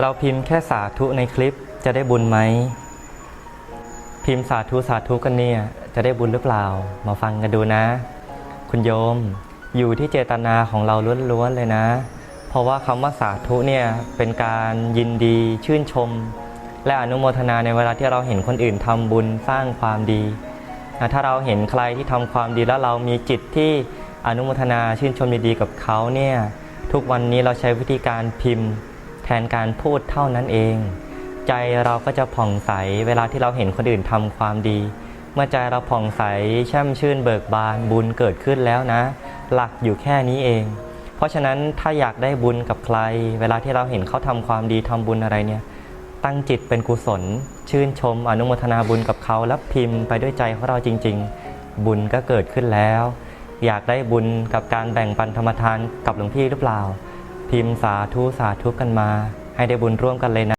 เราพิมพ์แค่สาธุในคลิปจะได้บุญไหม พิมพ์สาธุสาธุกันเนี่ย จะได้บุญหรือเปล่า มาฟังกันดูนะ คุณโยมอยู่ที่เจตนาของเราล้วนๆเลยนะ เพราะว่าคำว่าสาธุเนี่ยเป็นการยินดีชื่นชม และอนุโมทนาในเวลาที่เราเห็นคนอื่นทำบุญสร้างความดีถ้าเราเห็นใครที่ทำความดีแล้วเรามีจิตที่อนุโมทนาชื่นชมดีๆกับเขาเนี่ยทุกวันนี้เราใช้วิธีการพิมพ์ แทนการพูดเท่านั้นเอง ใจเราก็จะผ่องใสเวลาที่เราเห็นคนอื่นทำความดี เมื่อใจเราผ่องใสแช่มชื่นเบิกบานบุญเกิดขึ้นแล้วนะ หลักอยู่แค่นี้เอง เพราะฉะนั้นถ้าอยากได้บุญกับใคร เวลาที่เราเห็นเขาทำความดีทำบุญอะไรเนี่ยตั้งจิตเป็นกุศล ชื่นชมอนุโมทนาบุญกับเขาแล้วพิมพ์ไปด้วยใจของเราจริง ๆ บุญก็เกิดขึ้นแล้ว อยากได้บุญกับการแบ่งปันธรรมทานกับหลวงพี่หรือเปล่า พิมพ์สาธุสาธุกันมา ให้ได้บุญร่วมกันเลยนะ